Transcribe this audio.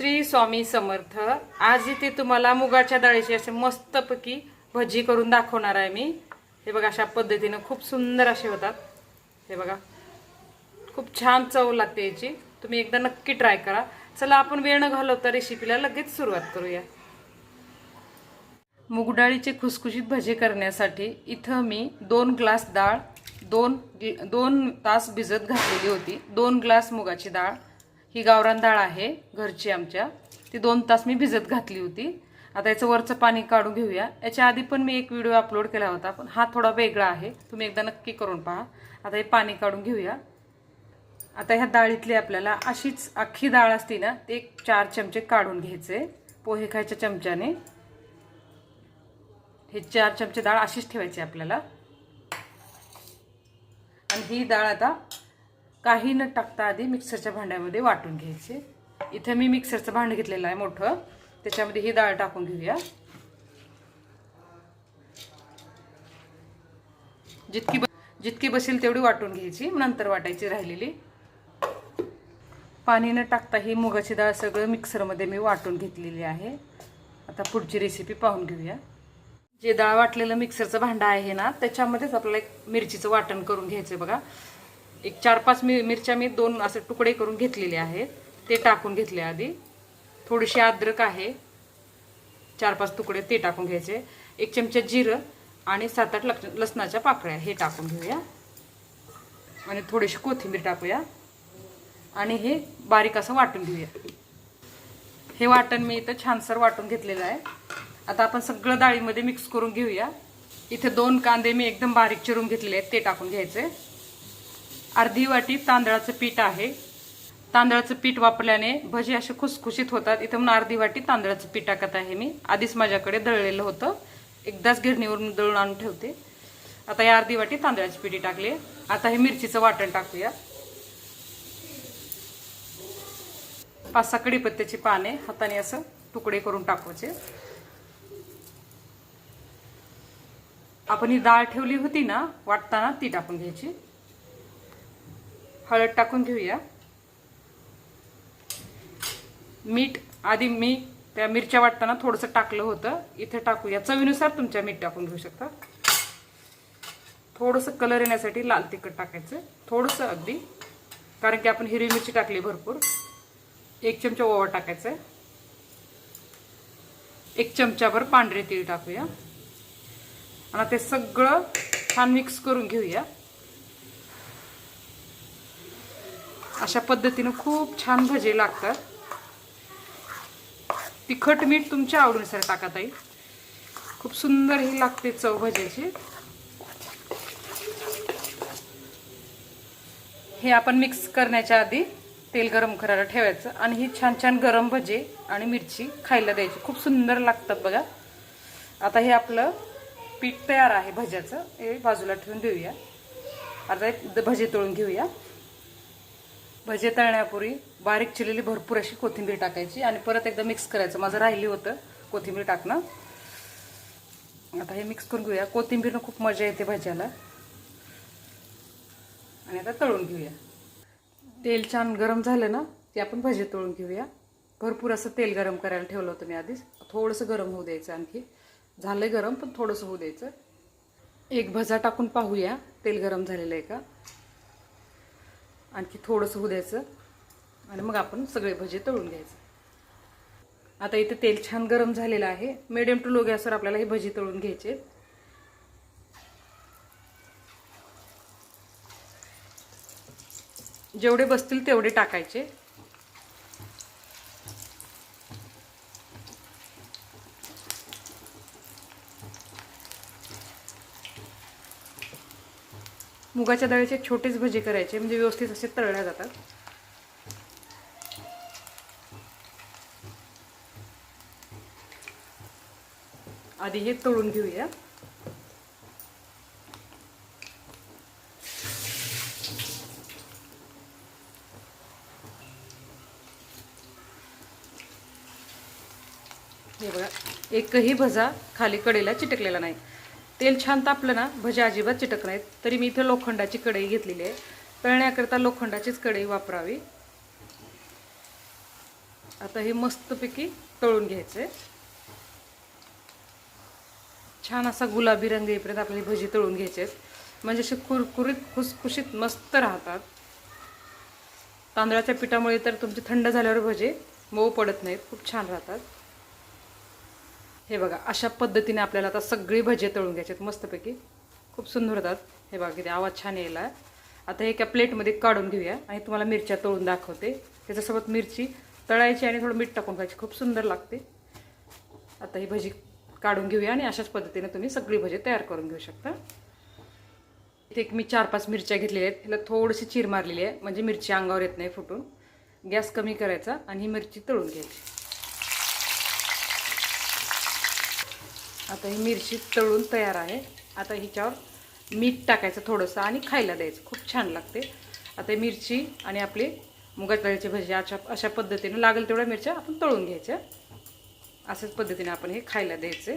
श्री स्वामी समर्थ आज इथे तुम्हाला मुगाच्या डाळीची असे मस्तपैकी भजी करून दाखवणार आहे मी. हे बघा अशा पद्धतीनं खूप सुंदर असे होतात. हे बघा खूप छान चव लागते याची. तुम्ही एकदा नक्की ट्राय करा. चला आपण वेळ न घालवता रेसिपीला लगेच सुरुवात करूया. मुगडाळीचे खुसखुशीत भजे करण्यासाठी इथं मी दोन ग्लास डाळ दोन दोन तास भिजत घातलेली होती. दोन ग्लास मुगाची डाळ. ही गावरान डाळ आहे घरची आमच्या. ती दोन तास मी भिजत घातली होती. आता याचं वरचं पाणी काढून घेऊया. याच्या आधी पण मी एक व्हिडिओ अपलोड केला होता पण हा थोडा वेगळा आहे. तुम्ही एकदा नक्की करून पहा. आता हे पाणी काढून घेऊया. आता ह्या डाळीतली आपल्याला अशीच अख्खी डाळ असते ना ते एक चार चमचे काढून घ्यायचे. पोहे खायच्या चमच्याने. हे चार चमचे डाळ अशीच ठेवायची आपल्याला. आणि ही डाळ आता काही न टाकता आधी मिक्सरच्या भांड्यामध्ये वाटून घ्यायचे. इथं मी मिक्सरचं भांडं घेतलेलं आहे मोठं. त्याच्यामध्ये ही डाळ टाकून घेऊया. जितकी जितकी बसेल तेवढी वाटून घ्यायची. नंतर वाटायची राहिलेली. पाणी न टाकता ही मुगाची डाळ सगळं मिक्सरमध्ये मी वाटून घेतलेली आहे. आता पुढची रेसिपी पाहून घेऊया. जे डाळ वाटलेलं मिक्सरचं भांडं आहे ना त्याच्यामध्येच आपल्याला एक मिरचीचं वाटण करून घ्यायचं बघा. एक चार पाच मि मिरच्या मी दोन असे तुकडे करून घेतलेले आहेत. ते टाकून घेतले आधी. थोडीशी अद्रक आहे. चार पाच तुकडे ते टाकून घ्यायचे. एक चमचा जिरं आणि सात आठ लसणाच्या पाकळ्या हे टाकून घेऊया. आणि थोडीशी कोथिंबीर टाकूया. आणि हे बारीक असं वाटून घेऊया. हे वाटण मी इथं छानसर वाटून घेतलेलं आहे. आता आपण सगळं डाळीमध्ये मिक्स करून घेऊया. इथे दोन कांदे मी एकदम बारीक चिरून घेतलेले आहेत. ते टाकून घ्यायचे. अर्धी वाटी तांदळाचं पीठ आहे. तांदळाचं पीठ वापरल्याने भजी असे खुसखुशीत होतात. इथं म्हणून अर्धी वाटी तांदळाचं पीठ टाकत आहे मी. आधीच माझ्याकडे दळलेलं होतं. एकदाच गिरणीवरून दळून आणून ठेवते. आता या अर्धी वाटी तांदळाची पिठी टाकली आता हे मिरचीचं वाटण टाकूया. पाच सहा कडीपत्त्याची पाने हाताने असं तुकडे करून टाकायचे आपण ही डाळ ठेवली होती ना वाटताना ती टाकून घ्यायची. हळद टाकून घेऊया. मीठ आधी मी त्या मिरच्या वाटताना थोडंसं टाकलं होतं. इथे टाकूया. चवीनुसार तुमच्या मीठ टाकून घेऊ शकता. थोडंसं कलर येण्यासाठी लाल तिखट टाकायचं. थोडंसं अगदी. कारण की आपण हिरवी मिरची टाकली भरपूर. एक चमचा ओवा टाकायचा. आहे एक चमचाभर पांढरे तीळ टाकूया. आणि ते सगळं छान मिक्स करून घेऊया. अशा पद्धतीनं खूप छान भजे लागतात. तिखट मीठ तुमच्या आवडीनुसार टाकत आहे खूप सुंदर ही लागते चव भज्याची. हे आपण मिक्स करण्याच्या आधी तेल गरम करायला ठेवायचं आणि ही छान छान गरम भजे आणि मिरची खायला द्यायची. खूप सुंदर लागतात बघा. आता हे आपलं पीठ तयार आहे भज्याचं. हे बाजूला ठेवून देऊया. आता एक भजे तळून घेऊया. भजे तळण्यापूर्वी बारीक चिरलेली भरपूर अशी कोथिंबीर टाकायची आणि परत एकदा मिक्स करायचं. माझं राहिली होतं कोथिंबीर टाकणं. आता हे मिक्स करून घेऊया. कोथिंबीरनं खूप मजा येते भज्याला. आणि आता तळून घेऊया. तेल छान गरम झालं ना ते आपण भजे तळून घेऊया. भरपूर असं तेल गरम करायला ठेवलं होतं मी आधीच. थोडंसं गरम होऊ द्यायचं आणखी. झालं गरम पण थोडंसं होऊ द्यायचं. एक भजा टाकून पाहूया. तेल गरम झालेलं आहे का? आणखी थोडंसं होऊ द्यायचं. आणि मग आपण सगळे भजे तळून घ्यायचं. आता इथे तेल छान गरम झालेलं आहे. मिडियम टू लो गॅसवर आपल्याला हे भजी तळून घ्यायचे. जेवढे बसतील तेवढे टाकायचे. मुगाच्या डाळीचे छोटेच भजे करायचे म्हणजे व्यवस्थित असे तळल्या जातात. आधी हे तळून घेऊया. हे बघा एकही भजा खाली कडेला चिटकलेला नाही. तेल छान तापलं ना भजे अजिबात चिटक नाहीत. तरी मी इथं लोखंडाची कढई घेतलेली आहे. तळण्याकरता लोखंडाचीच कढई वापरावी. आता हे मस्तपैकी तळून घ्यायचे छान असा गुलाबी रंग येईपर्यंत आपल्याला भजी तळून घ्यायचे आहेत. म्हणजे असे कुरकुरीत खुसखुशीत मस्त राहतात. तांदळाच्या पिठामुळे तर तुमचे थंड झाल्यावर भजे मऊ पडत नाहीत. खूप छान राहतात. हे बघा अशा पद्धतीने आपल्याला आता सगळी भजे तळून घ्यायचे आहेत. मस्तपैकी. खूप सुंदर होतात. हे बघा किती आवाज छान यायला. आता हे एका प्लेटमध्ये काढून घेऊया आणि तुम्हाला मिरच्या तळून दाखवते. त्याच्यासोबत मिरची तळायची आणि थोडं मीठ टाकून खायची. खूप सुंदर लागते. आता ही भजी काढून घेऊया आणि अशाच पद्धतीने तुम्ही सगळी भजी तयार करून घेऊ शकता. इथे एक मी चार पाच मिरच्या घेतलेल्या आहेत. ह्याला थोडीशी चीर मारलेली आहे. म्हणजे मिरची अंगावर येत नाही फुटून. गॅस कमी करायचा आणि ही मिरची तळून घ्यायची. आता ही मिरची तळून तयार आहे. आता हिच्यावर मीठ टाकायचं थोडंसं आणि खायला द्यायचं. खूप छान लागते. आता मिरची आणि आपली मुगाच्या डाळीची भजी अशा अशा पद्धतीने लागेल तेवढ्या मिरच्या आपण तळून घ्यायच्या. अशाच पद्धतीने आपण हे खायला द्यायचे.